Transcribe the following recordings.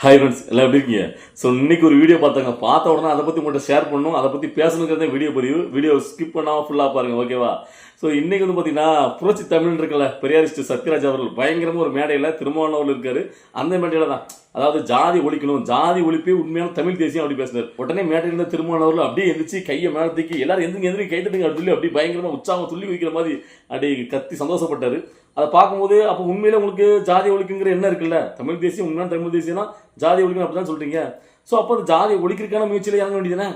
Hi friends எல்லாம் எப்படி இருக்கீங்க? ஸோ இன்றைக்கி ஒரு வீடியோ பார்த்தாங்க பார்த்த உடனே அதை பற்றி உங்கள்கிட்ட ஷேர் பண்ணணும். அதை பற்றி பேசணுங்கிறத வீடியோ பதிவு. வீடியோ ஸ்கிப் பண்ணாமல் ஃபுல்லாக பாருங்கள் ஓகேவா ஸோ இன்றைக்கி வந்து பார்த்தீங்கன்னா புரட்சி தமிழ் இருக்கல பெரியாரிஸ்ட் சத்யராஜ் அவர்கள். பயங்கரமாக ஒரு மேடையில் திருமாவளவர்கள் இருக்கார். அந்த மேடையில் தான். அதாவது ஜாதி ஒழிக்கணும். ஜாதி ஒழிப்பே உண்மையான தமிழ் தேசியம் அப்படி பேசினார். உடனே மேடையில் இருந்த திருமாவளவர்கள் அப்படியே எந்திரிச்சு கையை மேலே தூக்கி எல்லாரும் எந்திரிங்க எந்திரிங்க கை தட்டுங்க அப்படி சொல்லி அப்படியே பயங்கரமாக உற்சாகம் துள்ளி வைக்கிற மாதிரி அப்படி கத்தி சந்தோஷப்பட்டார். அதை பார்க்கும்போது அப்போ உண்மையில உங்களுக்கு ஜாதி ஒழிக்குங்கிற என்ன இருக்குல்ல? தமிழ் தேசியம் உண்மையான தமிழ் தேசியம்னா ஜாதி ஒழிக்கணும் அப்படி தான் சொல்கிறீங்க ஸோ அப்போ அந்த ஜாதியை ஒழிக்கிறதுக்கான முயற்சியில் இறங்க வேண்டியதுனே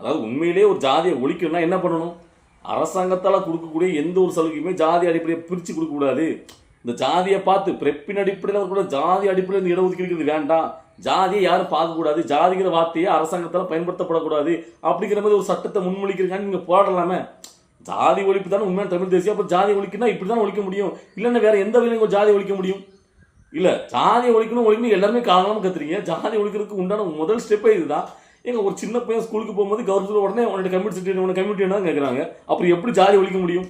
அதாவது உண்மையிலேயே ஒரு ஜாதியை ஒழிக்கணும்னா என்ன பண்ணணும்? அரசாங்கத்தால் கொடுக்கக்கூடிய எந்த ஒரு சலுகையுமே ஜாதி அடிப்படையை பிரித்து கொடுக்கக்கூடாது இந்த ஜாதியை பார்த்து பிறப்பின் அடிப்படையில் கூட ஜாதி அடிப்படையில் இந்த இடஒதுக்கீடு வேண்டாம். ஜாதியை யாரும் பார்க்கக்கூடாது ஜாதிங்கிற வார்த்தையை அரசாங்கத்தால் பயன்படுத்தப்படக்கூடாது. அப்படிங்கிற மாதிரி ஒரு சட்டத்தை முன்மொழிக்கிறீங்கன்னு நீங்கள் போடலாமே ஜாதி ஒழிப்பு தானே உண்மையான தமிழ் தேசியம். அப்போ ஜாதி ஒழிக்குன்னா இப்படி தான் ஒழிக்க முடியும். இல்லைன்னா வேற எந்த வகையிலும் ஜாதி ஒழிக்க முடியும்? இல்லை ஜாதி ஒழிக்கணும் ஒழிக்கணும் எல்லாருமே காரணமாக கத்துறீங்க. ஜாதி ஒழிக்கிறதுக்கு உண்டான முதல் ஸ்டெப்பே இதுதான். எங்கள் ஒரு சின்ன பையன் ஸ்கூலுக்கு போகும்போது கவர்மெண்ட் உடனே உன்னோட கம்யூனிட்டி உன்னோட கம்யூனிட்டி என்ன கேட்குறாங்க அப்புறம் எப்படி ஜாதி ஒழிக்க முடியும்?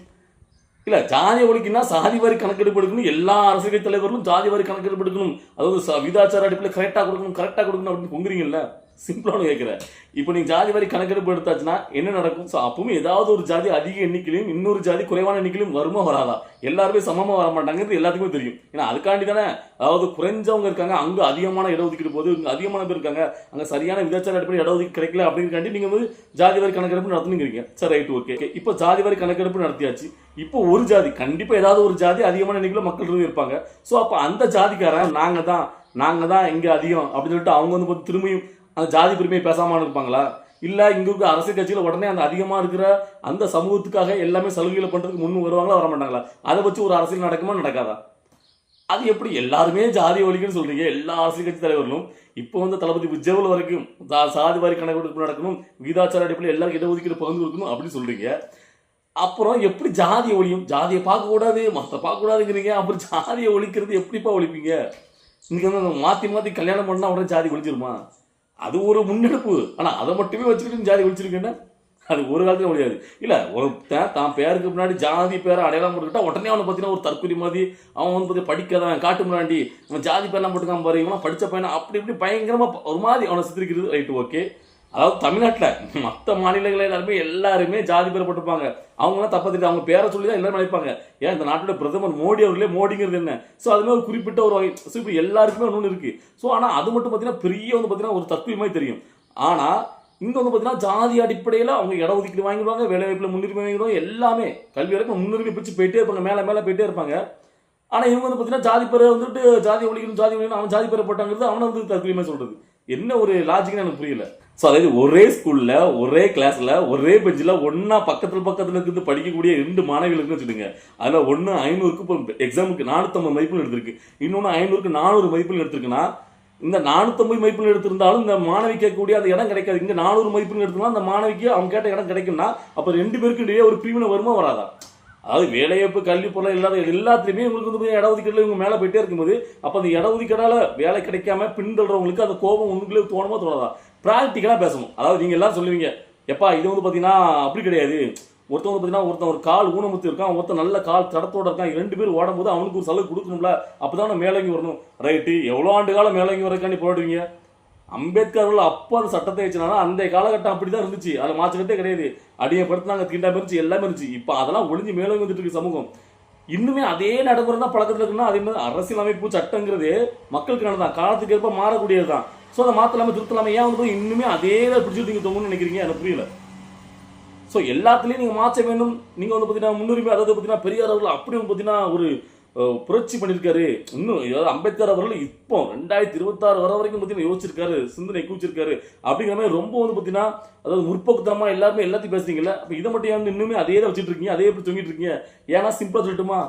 இல்லை ஜாதி ஒழிக்கணும்னா சாதி வாரி கணக்கெடுப்பு எடுக்கணும் எல்லா அரசியல் தலைவர்களும் ஜாதி வாரி கணக்கெடுப்பு எடுக்கணும் அதாவது விதாச்சார அடிப்படையில் கரெக்டாக கொடுக்கணும் கரெக்டாக கொடுக்கணும் அப்படின்னு பொங்குறீங்கல்ல? சிம்பிளான கேட்குறேன் இப்போ நீங்கள் ஜாதி வாரி கணக்கெடுப்பு எடுத்தாச்சுன்னா என்ன நடக்கும்? ஸோ அப்பவும் ஏதாவது ஒரு ஜாதி அதிக எண்ணிக்கையிலும் இன்னொரு ஜாதி குறைவான எண்ணிக்கையிலும் வருமா வராதா? எல்லாருமே சமமாக வர மாட்டாங்கிறது எல்லாத்துக்குமே தெரியும். ஏன்னா அதுக்காண்டி தானே அதாவது குறைஞ்சவங்க இருக்காங்க அங்கே அதிகமான இடஒதுக்கீடு போது இங்கே அதிகமான பேர் இருக்காங்க அங்கே சரியான விகிதாச்சார அடிப்படை இடஒதுக்கீடு கிடைக்கல அப்படிங்கிறக்காண்டி நீங்கள் வந்து ஜாதி வாரி கணக்கெடுப்பு நடத்துனுங்கிறீங்க. சரி ரைட் ஓகே இப்போ ஜாதி வாரி கணக்கெடுப்பு நடத்தியாச்சு. இப்போ ஒரு ஜாதி கண்டிப்பாக ஏதாவது ஒரு ஜாதி அதிகமான எண்ணிக்கையில் மக்கள் இருந்து இருப்பாங்க. ஸோ அப்போ அந்த ஜாதிக்காரன் நாங்கள் தான் நாங்கள் தான் இங்கே அதிகம் அப்படின்னு சொல்லிட்டு அவங்க வந்து பார்த்து திரும்பியும் அந்த ஜாதி பெருமையை பேசாமல் இருப்பாங்களா? இல்லை இங்கே இருக்க அரசியல் கட்சியில் உடனே அந்த அதிகமாக இருக்கிற அந்த சமூகத்துக்காக எல்லாமே சலுகைகளை பண்ணுறதுக்கு முன் வருவாங்களா வர மாட்டாங்களா அதை வச்சு ஒரு அரசியல் நடக்குமா நடக்காதா? அது எப்படி? எல்லாருமே ஜாதி ஒழிக்கணும்னு சொல்கிறீங்க எல்லா அரசியல் கட்சி தலைவர்களும். இப்போ வந்து தளபதி விஜயவில் வரைக்கும் சாதி வாரி கணக்கெடுப்பு நடக்கணும் விகிதாச்சார அடிப்படையில் எல்லாருக்கும் இடஒதுக்கீடு பகிர்ந்து கொடுக்கணும் அப்படின்னு சொல்கிறீங்க அப்புறம் எப்படி ஜாதியை ஒழியும்? ஜாதியை பார்க்கக்கூடாது மற்ற பார்க்கக்கூடாதுங்கிறீங்க அப்புறம் ஜாதியை ஒழிக்கிறது எப்படிப்பா ஒழிப்பீங்க? இன்றைக்கி வந்து மாற்றி மாற்றி கல்யாணம் பண்ணால் உடனே ஜாதி ஒழிச்சிருமா அது ஒரு முன்னெடுப்பு. ஆனால் அதை மட்டுமே வச்சுக்கிட்டு ஜாதி வச்சிருக்கேன்னா அது ஒரு காலத்துல முடியாது. இல்லை ஒருத்தன் தான் பேருக்கு முன்னாடி ஜாதி பேரை அடையாளம் போட்டுக்கிட்டா உடனே அவனை பார்த்தீங்கன்னா ஒரு தற்கொலை மாதிரி அவன் வந்து பார்த்தீங்கன்னா படிக்காதான் காட்டு முன்னாடி அவன் ஜாதி பேரெலாம் போட்டுக்கான் பாரு இவனா படித்த பையனா அப்படி இப்படி பயங்கரமாக ஒரு மாதிரி அவனை சித்தரிக்கிறது. Right okay. அதாவது தமிழ்நாட்டில் மற்ற மாநிலங்கள் எல்லாருமே எல்லாருமே ஜாதி பேர் போட்டிருப்பாங்க. அவங்களாம் தப்பா தெரியுது அவங்க பேரை சொல்லி தான் எல்லாரும் நினைப்பாங்க ஏன் இந்த நாட்டோட பிரதமர் மோடி அவர்களே மோடிங்கிறது என்ன? ஸோ அதுமாதிரி ஒரு குறிப்பிட்ட ஒரு வகை ஸோ இப்போ எல்லாருக்குமே ஒன்று இருக்குது ஸோ ஆனால் அது மட்டும் பார்த்தீங்கன்னா பெரிய வந்து பார்த்தீங்கன்னா ஒரு தத்துவ தெரியும். ஆனால் இங்கே வந்து பார்த்தீங்கன்னா ஜாதி அடிப்படையில் அவங்க இட ஒதுக்கீடு வாங்கிடுவாங்க வேலை வாய்ப்பில் முன்னுரிமை வாங்கிடுவாங்க எல்லாமே கல்வி வரைக்கும் முன்னுரிமை பிடிச்சி போயிட்டே இருப்பாங்க மேலே மேலே போயிட்டே இருப்பாங்க. ஆனால் இவங்க வந்து பார்த்தீங்கன்னா ஜாதி பேரை வந்துட்டு ஜாதி ஒழிக்கணும் ஜாதி ஒழிக்கணும் அவன் ஜாதி பேரை போட்டாங்கிறது அவனை வந்து தற்கொலையுமே சொல்கிறது என்ன ஒரு லாஜிக்னு எனக்கு புரியல. ஸோ அதாவது ஒரே ஸ்கூலில் ஒரே கிளாஸில் ஒரே பெஞ்சில் ஒன்றா பக்கத்தில் பக்கத்தில் இருந்து படிக்கக்கூடிய ரெண்டு மாணவிகளுக்கு வச்சுடுங்க அதில் ஒன்று ஐநூறுக்கு இப்போ எக்ஸாமுக்கு நானூற்றம்பது மதிப்பெண் எடுத்திருக்கு. இன்னொன்று ஐநூறுக்கு நானூறு மதிப்பெண் எடுத்திருக்குன்னா இந்த நானூற்றம்பது மதிப்பெண் எடுத்திருந்தாலும் இந்த மாணவி கேட்கக்கூடிய அந்த இடம் கிடைக்காது. இங்கே நானூறு மதிப்பெண் எடுத்திருந்தா அந்த மாணவிக்கு அவங்க கேட்ட இடம் கிடைக்கும்னா அப்போ ரெண்டு பேருக்கு இடையே ஒரு பிரிவினை வருமா வராதா? அதாவது வேலைவாய்ப்பு கல்வி பொருள் இல்லாத எல்லாத்துலையுமே உங்களுக்கு வந்து இடஒதுக்கீடு இவங்க மேலே போயிட்டே இருக்கும்போது அப்போ அந்த இடஒதுக்கீடால் வேலை கிடைக்காம பின்தொடர்றவங்களுக்கு அந்த கோபம் உங்களுக்குள்ளே தோணுமா தோணாதா? ப்ராக்டிக்கலாக பேசணும். அதாவது நீங்கள் எல்லாம் சொல்லுவீங்க எப்பா இது வந்து பார்த்தீங்கன்னா அப்படி கிடையாது. ஒருத்தன் வந்து பார்த்தீங்கன்னா ஒருத்தன் ஒரு கால் ஊனமுத்து இருக்கான் ஒருத்தன் நல்ல கால் தடத்தோட இருக்கான் ரெண்டு பேர் ஓடும்போது அவனுக்கு ஒரு சலுகை கொடுக்கணும்ல அப்போ தான் மேலங்கி வரணும். ரைட்டு எவ்வளோ ஆண்டு காலம் மேலங்கி வரக்காண்டி போடுவீங்க அம்பேத்கர் அவர்கள் அப்போ அந்த சட்டத்தை வச்சுனாலும் அந்த காலகட்டம் அப்படி தான் இருந்துச்சு. அதில் மாற்றக்கட்டே கிடையாது. அடியப்படுத்தினாங்க தீண்டா இருந்துச்சு எல்லாமே இருந்துச்சு இப்போ அதெல்லாம் ஒளிஞ்சு மேலே வந்துட்டு இருக்கு சமூகம். இன்னுமே அதே நடைமுறை தான் பழக்கத்தில் இருக்குன்னா அதே மாதிரி அரசியல் அமைப்பு சட்டங்கிறது மக்களுக்கு தான் காலத்துக்கு ஏற்ப மாறக்கூடியது தான் ஸோ அதை மாற்றலாமல் திருத்தலாமல் ஏன் வந்து இன்னுமே அதே தான் பிடிச்சிட்டு நீங்கள் தொங்கணும்னு நினைக்கிறீங்க? எனக்கு புரியல. ஸோ எல்லாத்துலேயும் நீங்கள் மாற்ற வேண்டும். நீங்கள் வந்து பார்த்தீங்கன்னா முன்னுரிமை அதாவது பார்த்தீங்கன்னா பெரியார் அவர்கள் அப்படி வந்து பார்த்தீங்கன்னா ஒரு புரட்சி பண்ணியிருக்காரு. இன்னும் அதாவது அம்பேத்கர் அவர்கள் இப்போ ரெண்டாயிரத்தி இருபத்தாறு வர வரைக்கும் பார்த்தீங்கன்னா யோசிச்சிருக்காரு சிந்தனை கூச்சிருக்காரு. அப்படிங்கிற மாதிரி ரொம்ப வந்து பார்த்தீங்கன்னா அதாவது முற்போக்குத்தனமாக எல்லாருமே எல்லாத்தையும் பேசுறீங்கல்ல அப்போ இதை மட்டும் ஏன் இன்னுமே அதே தான் வச்சுட்டு இருக்கீங்க? அதே எப்படி தொங்கிட்டு இருக்கீங்க? ஏன்னா சிம்பிளாக சொல்லட்டுமா?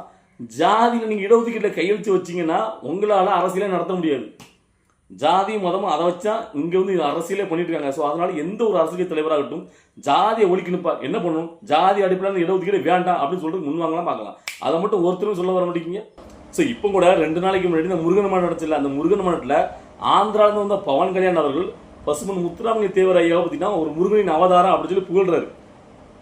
ஜாதியில் நீங்கள் இடஒதுக்கீட்டில் கையெழுத்து வச்சிங்கன்னா உங்களால் அரசியலே நடத்த முடியாது. ஜாதி மதமும் அதை வச்சா இங்க வந்து அரசியலே பண்ணிட்டு இருக்காங்க ஸோ அதனால எந்த ஒரு அரசியல் தலைவராகட்டும் ஜாதியை ஒழிக்கணுப்பா என்ன பண்ணணும்? ஜாதி அடிப்படையில் இடஒதுக்கீடு வேண்டாம் அப்படின்னு சொல்லிட்டு முன்வாங்கலாம் பார்க்கலாம். அதை மட்டும் ஒருத்தரும் சொல்ல வர மாட்டேங்க ஸோ இப்போ கூட ரெண்டு நாளைக்கு முன்னாடி இந்த முருகன் மாநாடு நடச்சல அந்த முருகன் மாநாட்டில் ஆந்திராவிலிருந்து வந்த பவன் கல்யாண் அவர்கள் பசுமன் முத்துராமலிங்க தேவர் ஐயா பார்த்தீங்கன்னா ஒரு முருகனின் அவதாரம் அப்படின்னு சொல்லி புகழ்றாரு.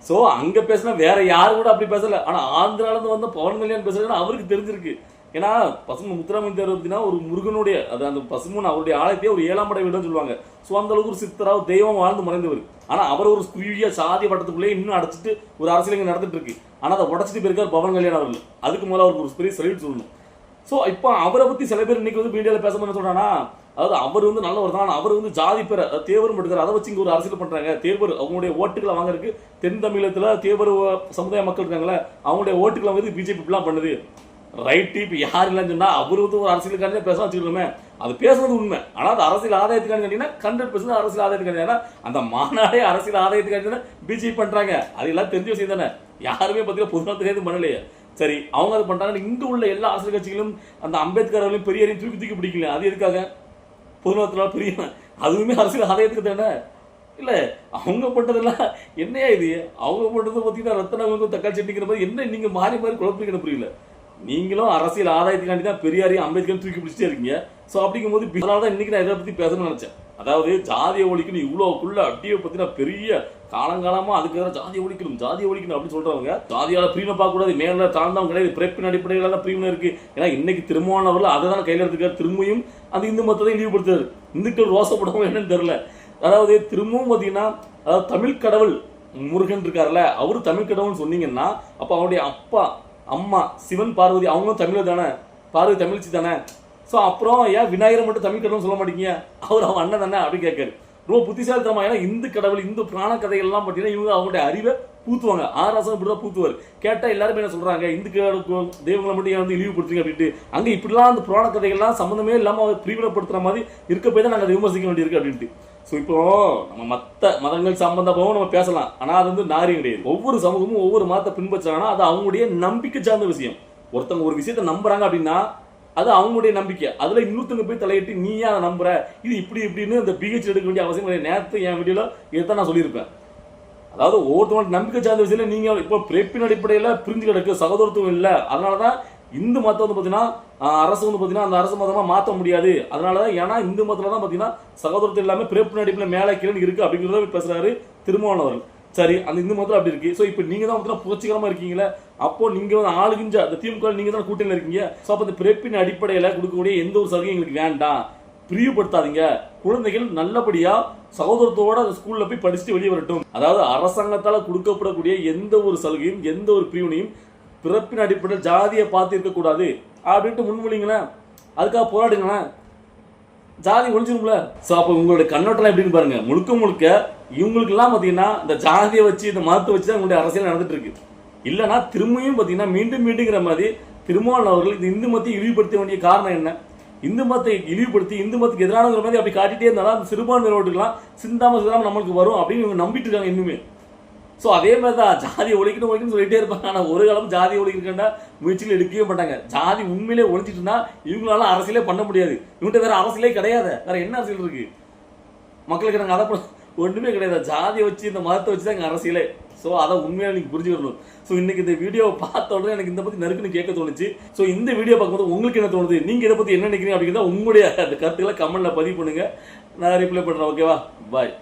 ஸோ அங்கே பேசினா வேற யாரும் கூட அப்படி பேசலை. ஆனால் ஆந்திராவிலிருந்து வந்த பவன் கல்யாண் பேசுறதுன்னா அவருக்கு தெரிஞ்சிருக்கு. ஏன்னா பசுமன் முத்துராமன் தேவர் ஒரு முருகனுடைய அது அந்த பசுமன் அவருடைய ஆலயத்தையே ஒரு ஏழாம் படை வீடுன்னு சொல்லுவாங்க. ஸோ அந்த அளவுக்கு ஒரு சித்தராக தெய்வம் வாழ்ந்து மறைந்தவர். ஆனால் அவர் ஒரு குறுகிய சாதி பட்டத்துக்குள்ளே இன்னும் அடைச்சிட்டு ஒரு அரசியல் இங்கே நடந்துட்டு இருக்கு ஆனால் அதை உடச்சிட்டு போயிருக்கார் பவன் கல்யாணம் அவர்கள். அதுக்கு மேலே அவருக்கு ஒரு பெரிய சல்யூட் சொல்லணும். ஸோ இப்போ அவரை பற்றி சில பேர் இன்னைக்கு வந்து மீடியாவில் பேச என்ன சொல்கிறாங்கன்னா அதாவது அவர் வந்து நல்லவர் தான். அவர் வந்து ஜாதி பேர் தேவர் மட்டும் அதை வச்சு இங்கே ஒரு அரசியல் பண்ணுறாங்க தேவர் அவங்களுடைய ஓட்டுகளை வாங்குறதுக்கு தென் தமிழகத்தில் தேவர் சமுதாய மக்கள் இருக்காங்களே அவங்களுடைய ஓட்டுகளை வந்து பிஜேபி இப்படிலாம் பண்ணுது. ரைட்டு இப்போ யார் இல்லைன்னு சொன்னால் அவர் வந்து ஒரு அரசியலுக்காரனே பேச வச்சுக்கணுமே. அது பேசுறது உண்மை. ஆனால் அது அரசியல் ஆதாயத்துக்கான கேட்டீங்கன்னா ஹண்ட்ரட் பர்சன்ட் அரசியல் ஆதாயத்துக்கான ஏன்னா அந்த மாநாடே அரசியல் ஆதாயத்துக்கான பிஜேபி பண்ணுறாங்க அது எல்லாம் தெரிஞ்ச விஷயம் தானே. யாருமே பார்த்தீங்கன்னா பொதுநலத்துக்கு எதுவும் பண்ணலையே. சரி அவங்க அதை பண்ணுறாங்கன்னு இங்கே உள்ள எல்லா அரசியல் கட்சிகளும் அந்த அம்பேத்கர் அவர்களையும் பெரியாரையும் தூக்கி தூக்கி பிடிக்கல. அது எதுக்காக? பொதுநலத்தினால் பெரிய அதுவுமே அரசியல் ஆதாயத்துக்கு தானே. இல்லை அவங்க பண்ணுறதெல்லாம் என்னையா இது? அவங்க பண்ணுறது பார்த்தீங்கன்னா ரத்தனவங்க தக்காளி சட்னிங்கிற மாதிரி என்ன நீங்கள் மாறி மாறி குழப்பிக்கணும் புரியல? நீங்களும் அரசியல் ஆதாயத்துக்காண்டி தான் பெரியாரையும் அம்பேத்கரையும் தூக்கி பிடிச்சிட்டே இருக்கீங்க. ஸோ அப்படிங்கும்போது அதனால தான் இன்னைக்கு நான் இதை பற்றி பேசணும்னு நினச்சேன். அதாவது ஜாதிய ஒழிக்கணும் இவ்வளோக்குள்ள அப்படியே பார்த்தீங்கன்னா பெரிய காலங்காலமாக அதுக்கு எதிராக ஜாதியை ஒழிக்கணும் ஜாதியை ஒழிக்கணும் அப்படின்னு சொல்கிறவங்க ஜாதியால் பிரிவினை பார்க்கக்கூடாது மேலே தாழ்ந்தவங்க கிடையாது பிறப்பின் அடிப்படையில் தான் பிரிவினை இருக்குது ஏன்னா இன்னைக்கு திருமணவர்கள் அதை தான் கையில் எடுத்துக்காரு திரும்பியும் அந்த இந்து மதத்தை இழிவுபடுத்துறாரு இந்துக்கள் ரோசப்படவும் என்னன்னு தெரில அதாவது திரும்பவும் பார்த்தீங்கன்னா அதாவது தமிழ் கடவுள் முருகன் இருக்கார்ல அவர் தமிழ் கடவுள்னு சொன்னீங்கன்னா அப்போ அவருடைய அப்பா அம்மா சிவன் பார்வதி அவங்களும் தமிழர் தானே? பார்வதி தமிழ்ச்சி தானே? ஸோ அப்புறம் ஏன் விநாயகர் மட்டும் தமிழ் கடவுள் சொல்ல மாட்டீங்க? அவர் அவன் அண்ணன் தானே? அப்படின்னு கேட்காரு. ரொம்ப புத்திசாலித்தனமாக ஏன்னா இந்து கடவுள் இந்து புராண கதைகள்லாம் பார்த்தீங்கன்னா இவங்க அவங்களுடைய அறிவை பூத்துவாங்க. ஆராசம் இப்படி தான் பூத்துவார். கேட்டால் எல்லாருமே என்ன சொல்கிறாங்க இந்து கடவுளுக்கு தெய்வங்களை மட்டும் ஏன் வந்து இழிவுபடுத்துறீங்க அப்படின்ட்டு. அங்கே இப்படிலாம் அந்த புராண கதைகள்லாம் சம்மந்தமே இல்லாமல் அவர் பிரிவினப்படுத்துகிற மாதிரி இருக்க போய் தான் நாங்கள் விமர்சிக்க வேண்டியிருக்கு அப்படின்ட்டு. ஸோ இப்போ நம்ம மற்ற மதங்கள் சம்பந்தமாகவும் நம்ம பேசலாம். ஆனால் அது வந்து நாரியம் கிடையாது. ஒவ்வொரு சமூகமும் ஒவ்வொரு மதத்தை பின்பற்றுறாங்கன்னா அது அவங்களுடைய நம்பிக்கை சார்ந்த விஷயம். ஒருத்தவங்க ஒரு விஷயத்தை நம்புறாங்க அப்படின்னா அது அவங்களுடைய நம்பிக்கை. அதில் இன்னொருத்தங்க போய் தலையிட்டு நீ ஏன் அதை நம்புற. இது இப்படி இப்படின்னு அந்த பிஹெச் எடுக்க வேண்டிய அவசியம் கிடையாது. நேரத்தை என் வீடியோவில் இதைத்தான் நான் சொல்லியிருப்பேன். அதாவது ஒவ்வொருத்தவங்க நம்பிக்கை சார்ந்த விஷயத்தில் நீங்கள் இப்போ பிறப்பின் அடிப்படையில் பிரிஞ்சு கிடக்கு சகோதரத்துவம் இல்லை. அதனாலதான் இந்து மதம் வந்து பார்த்தீங்கன்னா அரசு வந்து பார்த்தீங்கன்னா அந்த அரசு மதமாக மாற்ற முடியாது. அதனாலதான் ஏன்னா இந்து மதத்தில் தான் பார்த்தீங்கன்னா சகோதரத்தில் இல்லாம பிறப்பு நடிப்பில் மேலே கீழே இருக்கு அப்படிங்கிறத பேசுகிறாரு திருமாவளவன் அவர்கள். சரி அந்த இந்து மதத்தில் அப்படி இருக்கு. ஸோ இப்போ நீங்கள் தான் வந்து புரட்சிகரமாக இருக்கீங்களே அப்போ நீங்கள் வந்து ஆளுகிஞ்ச அந்த திமுக நீங்கள் தான் கூட்டணியில் இருக்கீங்க. ஸோ அப்போ அந்த பிறப்பின் அடிப்படையில் கொடுக்கக்கூடிய எந்த ஒரு சலுகையும் எங்களுக்கு வேண்டாம். பிரிவுபடுத்தாதீங்க. குழந்தைகள் நல்லபடியாக சகோதரத்தோட அந்த ஸ்கூலில் போய் படிச்சுட்டு வெளியே வரட்டும். அதாவது அரசாங்கத்தால் கொடுக்கப்படக்கூடிய எந்த ஒரு சலுகையும் எந்த ஒரு பிரிவினையும் பிறப்பின் அடிப்படையில் ஜாதியை பார்த்து இருக்கக்கூடாது. அப்படின்ட்டு முன்மொழிங்களேன் அதுக்காக போராடுங்களேன் ஜாதி ஒழிஞ்சிரும்ல? ஸோ அப்போ உங்களுடைய கண்ணோட்டம் எப்படின்னு பாருங்க. முழுக்க முழுக்க இவங்களுக்கெல்லாம் பார்த்தீங்கன்னா இந்த ஜாதியை வச்சு இந்த மதத்தை வச்சு தான் உங்களுடைய அரசியல் நடந்துட்டு இருக்கு இல்லைன்னா திரும்பியும் பார்த்தீங்கன்னா மீண்டும் மீண்டுங்கிற மாதிரி திருமாவளவன் அவர்கள் இந்த இந்து மதத்தை இழிவுபடுத்த வேண்டிய காரணம் என்ன? இந்து மதத்தை இழிவுபடுத்தி இந்து மதத்துக்கு எதிரானங்கிற மாதிரி அப்படி காட்டிட்டே இருந்தாலும் அந்த சிறுபான்மை ரோட்டுக்கெல்லாம் சிந்தாம சிந்தாம நம்மளுக்கு வரும் அப்படின்னு இவங்க நம்பிட்டு இருக்காங்க இன்னுமே. ஸோ அதே மாதிரி தான் ஜாதி ஒழிக்கணும் ஒழிக்கணும்னு சொல்லிட்டே இருப்பாங்க. ஆனால் ஒரு காலம் ஜாதி ஒழிக்கிறா முயற்சிகள் எடுக்கவே மாட்டாங்க. ஜாதி உண்மையிலே ஒழிச்சிட்டுனா இவங்களால அரசியலே பண்ண முடியாது. இவங்கள்ட்ட வேற அரசியலே கிடையாது. வேற என்ன அரசியல் இருக்கு? மக்களுக்கு நாங்கள் அதை ஒன்றுமே கிடையாது. ஜாதியை வச்சு இந்த மதத்தை வச்சு தான் எங்கள் அரசியலே. ஸோ அதை உண்மையாக நீங்கள் புரிஞ்சுக்கணும் ஸோ இன்னைக்கு இந்த வீடியோவை பார்த்த உடனே எனக்கு இந்த பற்றி நறுக்குன்னு கேட்க தோணுச்சு. ஸோ இந்த வீடியோ பார்க்கும்போது உங்களுக்கு என்ன தோணுது? நீங்கள் இதை பற்றி என்ன நினைக்கிறீங்க அப்படிங்கிறத உங்களுடைய அந்த கருத்துக்களை கமெண்டில் பதிவு பண்ணுங்கள் நான் ரிப்ளை பண்ணுறேன் ஓகேவா பாய்